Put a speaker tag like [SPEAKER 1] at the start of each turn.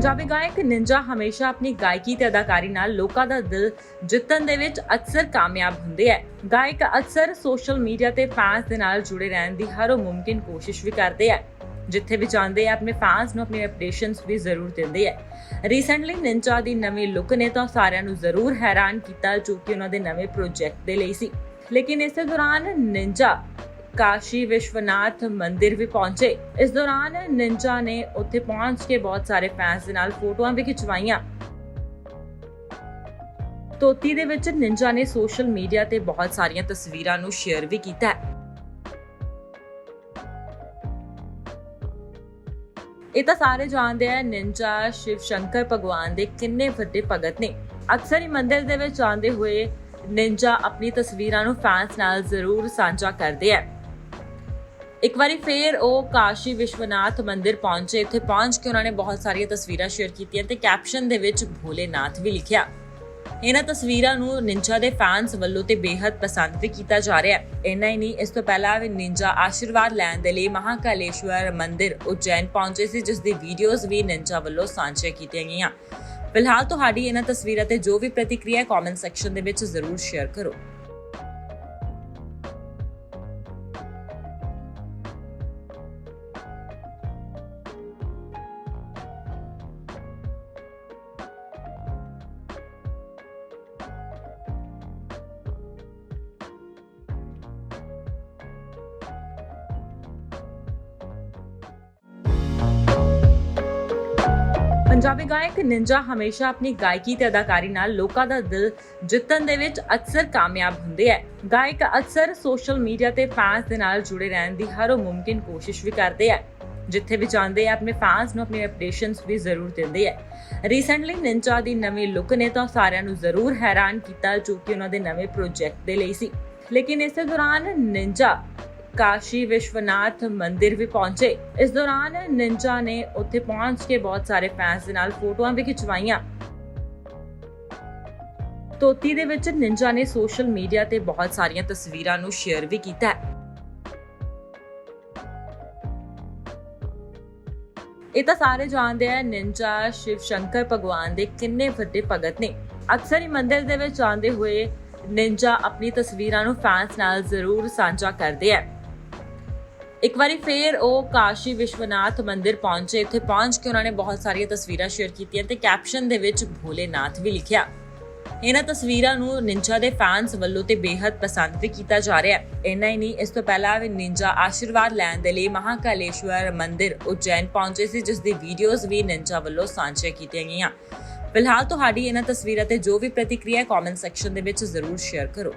[SPEAKER 1] ਪੰਜਾਬੀ ਗਾਇਕ ਨਿੰਜਾ ਹਮੇਸ਼ਾ ਆਪਣੀ ਗਾਇਕੀ ਤੇ ਅਦਾਕਾਰੀ ਨਾਲ ਲੋਕਾਂ ਦਾ ਦਿਲ ਜਿੱਤਣ ਦੇ ਵਿੱਚ ਅਕਸਰ ਕਾਮਯਾਬ ਹੁੰਦੇ ਹੈ ਗਾਇਕ ਅਕਸਰ ਸੋਸ਼ਲ ਮੀਡੀਆ ਤੇ ਫੈਨਸ ਦੇ ਨਾਲ ਜੁੜੇ ਰਹਿਣ ਦੀ ਹਰ ਮੁਮਕਿਨ ਕੋਸ਼ਿਸ਼ ਵੀ ਕਰਦੇ ਹੈ ਜਿੱਥੇ ਵੀ ਜਾਂਦੇ ਆ, ਆਪਣੇ ਫੈਨਸ ਨੂੰ ਆਪਣੀ ਅਪਡੇਸ਼ਨਸ ਵੀ ਜ਼ਰੂਰ ਦਿੰਦੇ ਹੈ ਰੀਸੈਂਟਲੀ ਨਿੰਜਾ ਦੀ ਨਵੀਂ ਲੁੱਕ ਨੇ ਤਾਂ ਸਾਰਿਆਂ ਨੂੰ ਜ਼ਰੂਰ ਹੈਰਾਨ ਕੀਤਾ ਜੋ ਕਿ ਉਹਨਾਂ ਦੇ ਨਵੇਂ ਪ੍ਰੋਜੈਕਟ ਦੇ ਲਈ ਸੀ। ਲੇਕਿਨ ਇਸੇ ਦੌਰਾਨ ਨਿੰਜਾ ਕਾਸ਼ੀ ਵਿਸ਼ਵਨਾਥ ਮੰਦਿਰ ਵੀ ਪਹੁੰਚੇ। ਇਸ ਦੌਰਾਨ ਨਿੰਜਾ ਨੇ ਉੱਥੇ ਪਹੁੰਚ ਕੇ ਬਹੁਤ ਸਾਰੇ ਫੈਨਸ ਦੇ ਨਾਲ ਫੋਟੋਆਂ ਵੀ ਖਿਚਵਾਈਆਂ। ਤੋਤੀ ਦੇ ਵਿੱਚ ਨਿੰਜਾ ਨੇ ਸੋਸ਼ਲ ਮੀਡੀਆ ਤੇ ਬਹੁਤ ਸਾਰੀਆਂ ਤਸਵੀਰਾਂ ਨੂੰ ਸ਼ੇਅਰ ਵੀ ਕੀਤਾ ਹੈ। ਇਹ ਤਾਂ ਸਾਰੇ ਜਾਣਦੇ ਆ ਨਿੰਜਾ ਸ਼ਿਵ ਸ਼ੰਕਰ ਭਗਵਾਨ ਦੇ ਕਿੰਨੇ ਵੱਡੇ ਭਗਤ ਨੇ। ਅਕਸਰ ਹੀ ਮੰਦਿਰ ਦੇ ਵਿੱਚ ਆਉਂਦੇ ਹੋਏ ਨਿੰਜਾ ਆਪਣੀ ਤਸਵੀਰਾਂ ਨੂੰ ਫੈਨਸ ਨਾਲ ਜ਼ਰੂਰ ਸਾਂਝਾ ਕਰਦੇ ਆ। ਇੱਕ ਵਾਰੀ ਫੇਰ ਉਹ ਕਾਸ਼ੀ ਵਿਸ਼ਵਨਾਥ ਮੰਦਿਰ ਪਹੁੰਚੇ। ਇੱਥੇ ਪਹੁੰਚ ਕੇ ਉਹਨਾਂ ਨੇ ਬਹੁਤ ਸਾਰੀਆਂ ਤਸਵੀਰਾਂ ਸ਼ੇਅਰ ਕੀਤੀਆਂ ਤੇ ਕੈਪਸ਼ਨ ਦੇ ਵਿੱਚ ਭੋਲੇਨਾਥ ਵੀ ਲਿਖਿਆ। ਇਹਨਾਂ ਤਸਵੀਰਾਂ ਨੂੰ ਨਿੰਜਾ ਦੇ ਫੈਨਸ ਵੱਲੋਂ ਤੇ ਬੇहद ਪਸੰਦ ਵੀ ਕੀਤਾ ਜਾ ਰਿਹਾ ਹੈ। ਇੰਨਾ ਹੀ ਨਹੀਂ, ਇਸ ਤੋਂ ਪਹਿਲਾਂ ਵੀ ਨਿੰਜਾ ਆਸ਼ੀਰਵਾਦ ਲੈਣ ਦੇ ਲਈ ਮਹਾਕਾਲੇਸ਼ਵਰ ਮੰਦਿਰ ਉਜੈਨ ਪਹੁੰਚੇ ਸੀ, ਜਿਸ ਦੀ ਵੀਡੀਓਜ਼ ਵੀ ਨਿੰਜਾ ਵੱਲੋਂ ਸਾਂਝੀਆਂ ਕੀਤੀਆਂ ਗਈਆਂ। ਫਿਲਹਾਲ ਤੁਹਾਡੀ ਇਹਨਾਂ ਤਸਵੀਰਾਂ ਤੇ ਜੋ ਵੀ ਪ੍ਰਤੀਕਿਰਿਆ ਹੈ ਕਮੈਂਟ ਸੈਕਸ਼ਨ ਦੇ ਵਿੱਚ ਜ਼ਰੂਰ ਸ਼ੇਅਰ ਕਰੋ। ਪੰਜਾਬੀ ਗਾਇਕ ਨਿੰਜਾ ਹਮੇਸ਼ਾ ਆਪਣੀ ਗਾਇਕੀ ਤੇ ਅਦਾਕਾਰੀ ਨਾਲ ਲੋਕਾਂ ਦਾ ਦਿਲ ਜਿੱਤਣ ਦੇ ਵਿੱਚ ਅਕਸਰ ਕਾਮਯਾਬ ਹੁੰਦੇ ਹੈ ਗਾਇਕ ਅਕਸਰ ਸੋਸ਼ਲ ਮੀਡੀਆ ਤੇ ਫੈਨਸ ਦੇ ਨਾਲ ਜੁੜੇ ਰਹਿਣ ਦੀ ਹਰ ਮੁਮਕਿਨ ਕੋਸ਼ਿਸ਼ ਵੀ ਕਰਦੇ ਹੈ ਜਿੱਥੇ ਵੀ ਜਾਂਦੇ ਆ, ਆਪਣੇ ਫੈਨਸ ਨੂੰ ਆਪਣੀ ਅਪਡੇਸ਼ਨਸ ਵੀ ਜ਼ਰੂਰ ਦਿੰਦੇ ਹੈ ਰੀਸੈਂਟਲੀ ਨਿੰਜਾ ਦੀ ਨਵੀਂ ਲੁੱਕ ਨੇ ਤਾਂ ਸਾਰਿਆਂ ਨੂੰ ਜ਼ਰੂਰ ਹੈਰਾਨ ਕੀਤਾ ਜੋ ਕਿ ਉਹਨਾਂ ਦੇ ਨਵੇਂ ਪ੍ਰੋਜੈਕਟ ਦੇ ਲਈ ਸੀ। ਲੇਕਿਨ ਇਸੇ ਦੌਰਾਨ ਨਿੰਜਾ ਕਾਸ਼ੀ ਵਿਸ਼ਵਨਾਥ ਮੰਦਿਰ ਵੀ ਪਹੁੰਚੇ। ਇਸ ਦੌਰਾਨ ਨਿੰਜਾ ਨੇ ਉੱਥੇ ਪਹੁੰਚ ਕੇ ਬਹੁਤ ਸਾਰੇ ਫੈਨਸ ਦੇ ਨਾਲ ਫੋਟੋਆਂ ਵੀ ਖਿਚਵਾਈਆਂ। ਤੋਤੀ ਦੇ ਵਿੱਚ ਨਿੰਜਾ ਨੇ ਸੋਸ਼ਲ ਮੀਡੀਆ ਤੇ ਬਹੁਤ ਸਾਰੀਆਂ ਤਸਵੀਰਾਂ ਨੂੰ ਸ਼ੇਅਰ ਵੀ ਕੀਤਾ ਹੈ। ਇਹ ਤਾਂ ਸਾਰੇ ਜਾਣਦੇ ਆ ਨਿੰਜਾ ਸ਼ਿਵ ਸ਼ੰਕਰ ਭਗਵਾਨ ਦੇ ਕਿੰਨੇ ਵੱਡੇ ਭਗਤ ਨੇ। ਅਕਸਰ ਹੀ ਮੰਦਿਰ ਦੇ ਵਿੱਚ ਆਉਂਦੇ ਹੋਏ ਨਿੰਜਾ ਆਪਣੀ ਤਸਵੀਰਾਂ ਨੂੰ ਫੈਨਸ ਨਾਲ ਜ਼ਰੂਰ ਸਾਂਝਾ ਕਰਦੇ ਆ। ਇੱਕ ਵਾਰੀ ਫੇਰ ਉਹ ਕਾਸ਼ੀ ਵਿਸ਼ਵਨਾਥ ਮੰਦਿਰ ਪਹੁੰਚੇ। ਇੱਥੇ ਪਹੁੰਚ ਕੇ ਉਹਨਾਂ ਨੇ ਬਹੁਤ ਸਾਰੀਆਂ ਤਸਵੀਰਾਂ ਸ਼ੇਅਰ ਕੀਤੀਆਂ ਤੇ ਕੈਪਸ਼ਨ ਦੇ ਵਿੱਚ ਭੋਲੇਨਾਥ ਵੀ ਲਿਖਿਆ। ਇਹਨਾਂ ਤਸਵੀਰਾਂ ਨੂੰ ਨਿੰਜਾ ਦੇ ਫੈਨਸ ਵੱਲੋਂ ਤੇ ਬੇहद ਪਸੰਦ ਵੀ ਕੀਤਾ ਜਾ ਰਿਹਾ ਹੈ। ਇੰਨਾ ਹੀ ਨਹੀਂ, ਇਸ ਤੋਂ ਪਹਿਲਾਂ ਵੀ ਨਿੰਜਾ ਆਸ਼ੀਰਵਾਦ ਲੈਣ ਦੇ ਲਈ ਮਹਾਕਾਲੇਸ਼ਵਰ ਮੰਦਿਰ ਉਜੈਨ ਪਹੁੰਚੇ ਸੀ, ਜਿਸ ਦੀ ਵੀਡੀਓਜ਼ ਵੀ ਨਿੰਜਾ ਵੱਲੋਂ ਸਾਂਝੀਆਂ ਕੀਤੀਆਂ ਗਈਆਂ। ਫਿਲਹਾਲ ਤੁਹਾਡੀ ਇਹਨਾਂ ਤਸਵੀਰਾਂ ਤੇ ਜੋ ਵੀ ਪ੍ਰਤੀਕਿਰਿਆ ਹੈ ਕਮੈਂਟ ਸੈਕਸ਼ਨ ਦੇ ਵਿੱਚ ਜ਼ਰੂਰ ਸ਼ੇਅਰ ਕਰੋ।